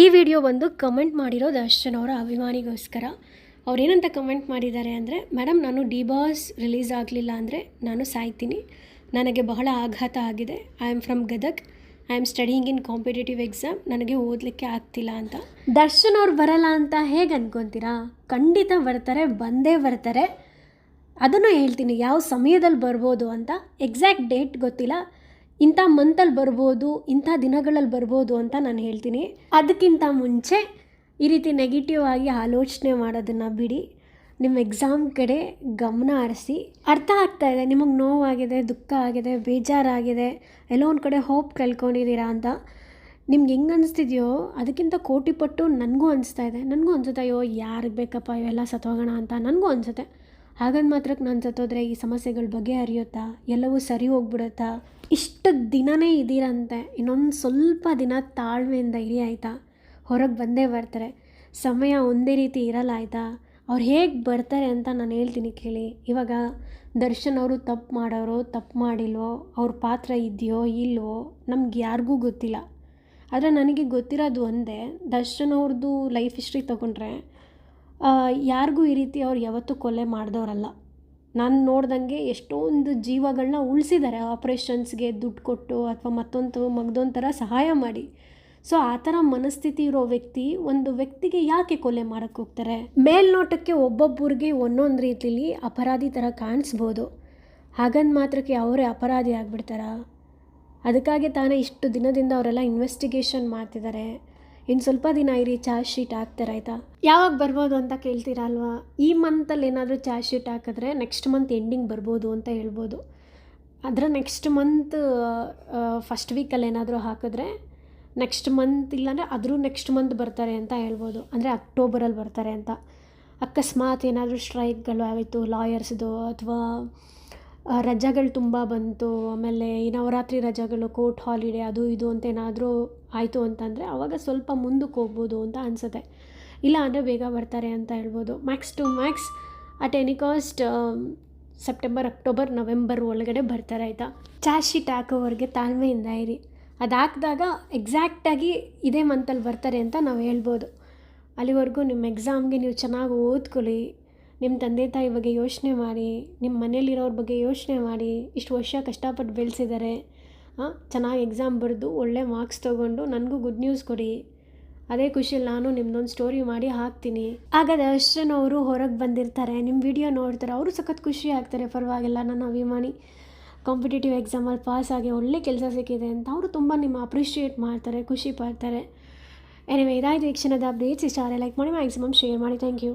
ಈ ವಿಡಿಯೋ ಬಂದು ಕಮೆಂಟ್ ಮಾಡಿರೋ ದರ್ಶನ್ ಅವರ ಅಭಿಮಾನಿಗೋಸ್ಕರ. ಅವ್ರೇನಂತ ಕಮೆಂಟ್ ಮಾಡಿದ್ದಾರೆ ಅಂದರೆ, ಮೇಡಮ್, ನಾನು ಡಿ ಬಾಸ್ ರಿಲೀಸ್ ಆಗಲಿಲ್ಲ ಅಂದರೆ ನಾನು ಸಾಯ್ತೀನಿ. ನನಗೆ ಬಹಳ ಆಘಾತ ಆಗಿದೆ. I am from Gadag. I am studying in competitive exam. ನನಗೆ ಓದಲಿಕ್ಕೆ ಆಗ್ತಿಲ್ಲ ಅಂತ. ದರ್ಶನ್ ಅವ್ರು ಬರಲ್ಲ ಅಂತ ಹೇಗೆ ಅನ್ಕೊತೀರಾ? ಖಂಡಿತ ಬರ್ತಾರೆ, ಬಂದೇ ಬರ್ತಾರೆ. ಅದನ್ನು ಹೇಳ್ತೀನಿ, ಯಾವ ಸಮಯದಲ್ಲಿ ಬರ್ಬೋದು ಅಂತ. ಎಕ್ಸಾಕ್ಟ್ ಡೇಟ್ ಗೊತ್ತಿಲ್ಲ. ಇಂಥ ಮಂತಲ್ಲಿ ಬರ್ಬೋದು, ಇಂಥ ದಿನಗಳಲ್ಲಿ ಬರ್ಬೋದು ಅಂತ ನಾನು ಹೇಳ್ತೀನಿ. ಅದಕ್ಕಿಂತ ಮುಂಚೆ ಈ ರೀತಿ ನೆಗೆಟಿವ್ ಆಗಿ ಆಲೋಚನೆ ಮಾಡೋದನ್ನು ಬಿಡಿ. ನಿಮ್ಮ ಎಕ್ಸಾಮ್ ಕಡೆ ಗಮನ ಹರಿಸಿ. ಅರ್ಥ ಆಗ್ತಾ ಇದೆ, ನಿಮಗೆ ನೋವಾಗಿದೆ, ದುಃಖ ಆಗಿದೆ, ಬೇಜಾರಾಗಿದೆ, ಎಲ್ಲೋ ಒಂದು ಕಡೆ ಹೋಪ್ ಕಳ್ಕೊಂಡಿದ್ದೀರಾ ಅಂತ. ನಿಮ್ಗೆ ಹೆಂಗೆ ಅನಿಸ್ತಿದೆಯೋ ಅದಕ್ಕಿಂತ ಕೋಟಿ ಪಟ್ಟು ನನಗೂ ಅನಿಸ್ತಾ ಇದೆ. ನನಗೂ ಅನ್ಸುತ್ತೆ, ಅಯ್ಯೋ, ಯಾರಿಗೆ ಬೇಕಪ್ಪ ಇವೆಲ್ಲ ಸತ್ತೋಗೋಣ ಅಂತ. ನನಗೂ ಅನಿಸುತ್ತೆ. ಹಾಗಂದು ಮಾತ್ರಕ್ಕೆ ನಾನು ಸತ್ತೋದ್ರೆ ಈ ಸಮಸ್ಯೆಗಳ ಬಗೆಹರಿಯುತ್ತಾ? ಎಲ್ಲವೂ ಸರಿ ಹೋಗ್ಬಿಡುತ್ತಾ? ಇಷ್ಟು ದಿನನೇ ಇದ್ದೀರಂತೆ. ಇನ್ನೊಂದು ಸ್ವಲ್ಪ ದಿನ ತಾಳ್ಮೆಯಿಂದ ಇರಿ ಆಯಿತಾ? ಹೊರಗೆ ಬಂದೇ ಬರ್ತಾರೆ. ಸಮಯ ಒಂದೇ ರೀತಿ ಇರಲ್ಲ ಆಯಿತಾ? ಅವ್ರು ಹೇಗೆ ಬರ್ತಾರೆ ಅಂತ ನಾನು ಹೇಳ್ತೀನಿ ಕೇಳಿ. ಇವಾಗ ದರ್ಶನ್ ಅವರು ತಪ್ಪು ಮಾಡೋರು, ತಪ್ಪು ಮಾಡಿಲ್ವೋ, ಅವ್ರ ಪಾತ್ರ ಇದೆಯೋ, ಇಲ್ವೋ ನಮ್ಗೆ ಯಾರಿಗೂ ಗೊತ್ತಿಲ್ಲ. ಆದರೆ ನನಗೆ ಗೊತ್ತಿರೋದು ಒಂದೇ, ದರ್ಶನ್ ಅವ್ರದ್ದು ಲೈಫ್ ಹಿಸ್ಟ್ರಿ ತೊಗೊಂಡ್ರೆ ಯಾರಿಗೂ ಈ ರೀತಿ ಅವ್ರು ಯಾವತ್ತೂ ಕೊಲೆ ಮಾಡಿದವರಲ್ಲ. ನಾನು ನೋಡ್ದಂಗೆ ಎಷ್ಟೊಂದು ಜೀವಗಳನ್ನ ಉಳಿಸಿದ್ದಾರೆ ಆಪ್ರೇಷನ್ಸ್ಗೆ ದುಡ್ಡು ಕೊಟ್ಟು ಅಥವಾ ಮತ್ತೊಂದು ಮಗದೊಂದು ಥರ ಸಹಾಯ ಮಾಡಿ. ಸೊ, ಆ ಥರ ಮನಸ್ಥಿತಿ ಇರೋ ವ್ಯಕ್ತಿ ಒಂದು ವ್ಯಕ್ತಿಗೆ ಯಾಕೆ ಕೊಲೆ ಮಾಡೋಕ್ಕೆ ಹೋಗ್ತಾರೆ? ಮೇಲ್ನೋಟಕ್ಕೆ ಒಬ್ಬೊಬ್ಬರಿಗೆ ಒಂದೊಂದು ರೀತಿಲಿ ಅಪರಾಧಿ ಥರ ಕಾಣಿಸ್ಬೋದು. ಹಾಗಂದು ಮಾತ್ರಕ್ಕೆ ಅವರೇ ಅಪರಾಧಿ ಆಗಿಬಿಡ್ತಾರಾ? ಅದಕ್ಕಾಗಿ ತಾನೇ ಇಷ್ಟು ದಿನದಿಂದ ಅವರೆಲ್ಲ ಇನ್ವೆಸ್ಟಿಗೇಷನ್ ಮಾಡ್ತಿದ್ದಾರೆ ಇನ್ನು ಸ್ವಲ್ಪ ದಿನ ಇರಿ, ಚಾರ್ಜ್ ಶೀಟ್ ಹಾಕ್ತಾರೆ, ಆಯಿತಾ? ಯಾವಾಗ ಬರ್ಬೋದು ಅಂತ ಕೇಳ್ತೀರಾ ಅಲ್ವಾ ಈ ಮಂತಲ್ಲಿ ಏನಾದರೂ ಚಾರ್ಜ್ ಶೀಟ್ ಹಾಕಿದ್ರೆ ನೆಕ್ಸ್ಟ್ ಮಂತ್ ಎಂಡಿಂಗ್ ಬರ್ಬೋದು ಅಂತ ಹೇಳ್ಬೋದು. ಅದರ ನೆಕ್ಸ್ಟ್ ಮಂತ್ ಫಸ್ಟ್ ವೀಕಲ್ಲಿ ಏನಾದರೂ ಹಾಕಿದ್ರೆ ನೆಕ್ಸ್ಟ್ ಮಂತ್ ಇಲ್ಲಾಂದರೆ ಆದರೂ ನೆಕ್ಸ್ಟ್ ಮಂತ್ ಬರ್ತಾರೆ ಅಂತ ಹೇಳ್ಬೋದು. ಅಂದರೆ ಅಕ್ಟೋಬರಲ್ಲಿ ಬರ್ತಾರೆ ಅಂತ. ಅಕಸ್ಮಾತ್ ಏನಾದರೂ ಸ್ಟ್ರೈಕ್ಗಳು ಆಯಿತು ಲಾಯರ್ಸ್ದು ಅಥವಾ ರಜೆಗಳು ತುಂಬ ಬಂತು, ಆಮೇಲೆ ಈ ನವರಾತ್ರಿ ರಜಾಗಳು, ಕೋರ್ಟ್ ಹಾಲಿಡೇ ಅದು ಇದು ಅಂತ ಏನಾದರೂ ಆಯಿತು ಅಂತಂದರೆ ಆವಾಗ ಸ್ವಲ್ಪ ಮುಂದಕ್ಕೆ ಹೋಗ್ಬೋದು ಅಂತ ಅನಿಸುತ್ತೆ. ಇಲ್ಲ ಅಂದರೆ ಬೇಗ ಬರ್ತಾರೆ ಅಂತ ಹೇಳ್ಬೋದು. Max to max at any cost September October November ಒಳಗಡೆ ಬರ್ತಾರೆ ಆಯಿತಾ? ಚಾರ್ಜ್ ಶೀಟ್ ಹಾಕೋವರೆಗೆ ತಾಳ್ಮೆಯಿಂದ ಇರಿ. ಅದು ಹಾಕಿದಾಗ ಎಕ್ಸಾಕ್ಟಾಗಿ ಇದೇ ಮಂತಲ್ಲಿ ಬರ್ತಾರೆ ಅಂತ ನಾವು ಹೇಳ್ಬೋದು. ಅಲ್ಲಿವರೆಗೂ ನಿಮ್ಮ ಎಕ್ಸಾಮ್ಗೆ ನೀವು ಚೆನ್ನಾಗಿ ಓದ್ಕೊಳ್ಳಿ. ನಿಮ್ಮ ತಂದೆ ತಾಯಿ ಬಗ್ಗೆ ಯೋಚನೆ ಮಾಡಿ, ನಿಮ್ಮ ಮನೇಲಿರೋರ ಬಗ್ಗೆ ಯೋಚನೆ ಮಾಡಿ, ಇಷ್ಟು ವರ್ಷ ಕಷ್ಟಪಟ್ಟು ಬೆಳೆಸಿದ್ದಾರೆ ಚೆನ್ನಾಗಿ ಎಕ್ಸಾಮ್ ಬರೆದು ಒಳ್ಳೆ ಮಾರ್ಕ್ಸ್ ತೊಗೊಂಡು ನನಗೂ ಗುಡ್ ನ್ಯೂಸ್ ಕೊಡಿ. ಅದೇ ಖುಷಿಯಲ್ಲಿ ನಾನು ನಿಮ್ಮದೊಂದು ಸ್ಟೋರಿ ಮಾಡಿ ಹಾಕ್ತೀನಿ. ಆಗ ದರ್ಶನ್ ಅವರು ಹೊರಗೆ ಬಂದಿರ್ತಾರೆ. ನಿಮ್ಮ ವಿಡಿಯೋ ನೋಡ್ತಾರೆ. ಅವರು ಸಖತ್ ಖುಷಿ ಆಗ್ತಾರೆ. ಪರವಾಗಿಲ್ಲ, ನನ್ನ ಅಭಿಮಾನಿ. ಕಾಂಪಿಟೇಟಿವ್ ಎಕ್ಸಾಮಲ್ಲಿ ಪಾಸ್ ಆಗಿ ಒಳ್ಳೆ ಕೆಲಸ ಸಿಕ್ಕಿದೆ ಅಂತ ಅವರು ತುಂಬ ನಿಮ್ಮ ಅಪ್ರಿಷಿಯೇಟ್ ಮಾಡ್ತಾರೆ, ಖುಷಿ ಪಡ್ತಾರೆ. ಏನೇ ಇದಾಯಿತು ಈ ಕ್ಷಣದ ಅಪ್ಡೇಟ್ಸ್ ಇಷ್ಟ ಲೈಕ್ ಮಾಡಿ ಮ್ಯಾಕ್ಸಿಮಮ್ ಶೇರ್ ಮಾಡಿ. Thank you